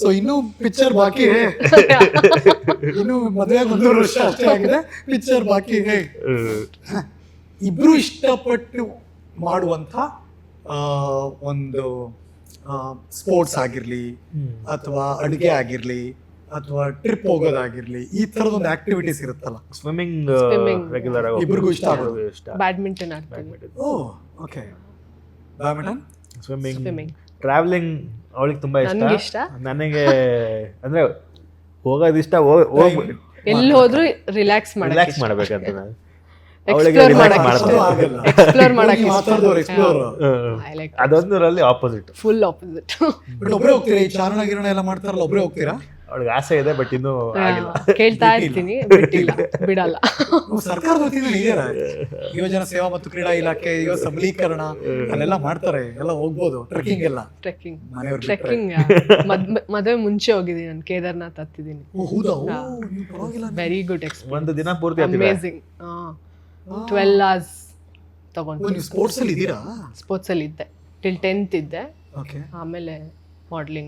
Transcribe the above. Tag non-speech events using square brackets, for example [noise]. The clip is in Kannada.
ಸೊ ಇನ್ನೂ ಪಿಕ್ಚರ್ ಬಾಕಿ ಇದೆ. ಇನ್ನು ಮದುವೆ ಒಂದೂರು ವರ್ಷ ಅಷ್ಟೇ ಆಗಿದೆ. ಪಿಕ್ಚರ್ ಬಾಕಿ ಇದೆ. ಇಬ್ರು ಇಷ್ಟಪಟ್ಟು ಮಾಡುವಂತ ಒಂದು ಸ್ಪೋರ್ಟ್ಸ್ ಆಗಿರ್ಲಿ ಅಥವಾ ಅಡುಗೆ ಆಗಿರ್ಲಿ ಅಥವಾ ಟ್ರಿಪ್ ಹೋಗೋದಾಗಿರ್ಲಿ ಈ ತರದ ಒಂದು ಆಕ್ಟಿವಿಟೀಸ್ ಇರುತ್ತಲ್ಲ ಸ್ವಿಮ್ಮಿಂಗ್ ರೆಗ್ಯುಲರ್ ಆಗಿ ಇಬ್ರಿಗೂ ಇಷ್ಟ ಆಗೋದು. ಇಷ್ಟ. ಬ್ಯಾಡ್ಮಿಂಟನ್ ಓ ಓಕೆ ಬ್ಯಾಡ್ಮಿಂಟನ್ ಸ್ವಿಮ್ಮಿಂಗ್. ಟ್ರಾವೆಲಿಂಗ್ ಅವಳಿಗೆ ತುಂಬಾ ಇಷ್ಟ. ನನ್ಗೆ ಇಷ್ಟ. ನನಗೆ ಅಂದ್ರೆ ಹೋಗೋದು ಇಷ್ಟ ಹೋಗ್ ಎಲ್ಲಿ ಹೋದ್ರು ರಿಲ್ಯಾಕ್ಸ್ ಮಾಡಕ್ ರಿಲ್ಯಾಕ್ಸ್ ಮಾಡ್ಬೇಕಂತ ನಾನು. ಅವಳಿಗೆ Explore ರಿಲ್ಯಾಕ್ಸ್ ಮಾಡಕ್ಕೆ ಮಾಡ್ತಾರೆ ಆಗಲ್ಲ ಎಕ್ಸ್ಪ್ಲೋರ್ ಮಾಡಕ್ ಮಾತಾಡಿದವ್ರು ಎಕ್ಸ್ಪ್ಲೋರ್ ಐ ಲೈಕ್ ಅದೊಂದರಲ್ಲಿ ಆಪೋಸಿಟ್ ಫುಲ್ ಆಪೋಸಿಟ್ ಬಟ್ ಒಬ್ಬರೇ ಹೋಗ್ತೀರಾ? ಈ ಚಾರಣ ಗಿರಣ ಎಲ್ಲ ಮಾಡ್ತಾರಲ್ಲ ಒಬ್ಬರೇ ಹೋಗ್ತೀರಾ? ಅವಳಿಗೆ ಆಸೆ ಇದೆ ಬಟ್ ಇನ್ನು ಆಗಿಲ್ಲ. ಕೇಳ್ತಾ ಇರ್ತೀನಿ. [laughs] ಬಿಟ್ಟಿಲ್ಲ. ಬಿಡಲ್ಲ. ಸರ್ಕಾರದ ವತಿಯಿಂದ ಯುವಜನ ಸೇವಾ ಮತ್ತು ಕ್ರೀಡಾ ಇಲಾಖೆ ಯುವ ಸಬಲೀಕರಣ ಅಲ್ಲೆಲ್ಲ ಮಾಡ್ತಾರೆ. ಎಲ್ಲ ಹೋಗ್ಬೋದು. ಟ್ರೆಕ್ಕಿಂಗ್ ಎಲ್ಲ. ಟ್ರೆಕ್ಕಿಂಗ್. ಟ್ರೆಕ್ಕಿಂಗ್ ಮದುವೆ ಮುಂಚೆ ಹೋಗಿದ್ದೀನಿ ನಾನು. ಕೇದಾರ್ನಾಥ್ ಹತ್ತಿದ್ದೀನಿ. ವೆರಿ ಗುಡ್ ಎಕ್ಸ್ಪೀರಿಯನ್ಸ್ ಒಂದು ದಿನ ಪೂರ್ತಿ ಟ್ವೆಲ್ ಅವರ್ಸ್ ತಗೊಂಡು. ನೀವು ಸ್ಪೋರ್ಟ್ಸ್ ಅಲ್ಲಿ ಇದ್ದೀರಾ? ಸ್ಪೋರ್ಟ್ಸ್ ಅಲ್ಲಿ ಇದ್ದೆ. ಟಿಲ್ ಟೆಂತ್ ಇದ್ದೆ. ಓಕೆ ಆಮೇಲೆ ಮಾಡ್ಲಿಂಗ್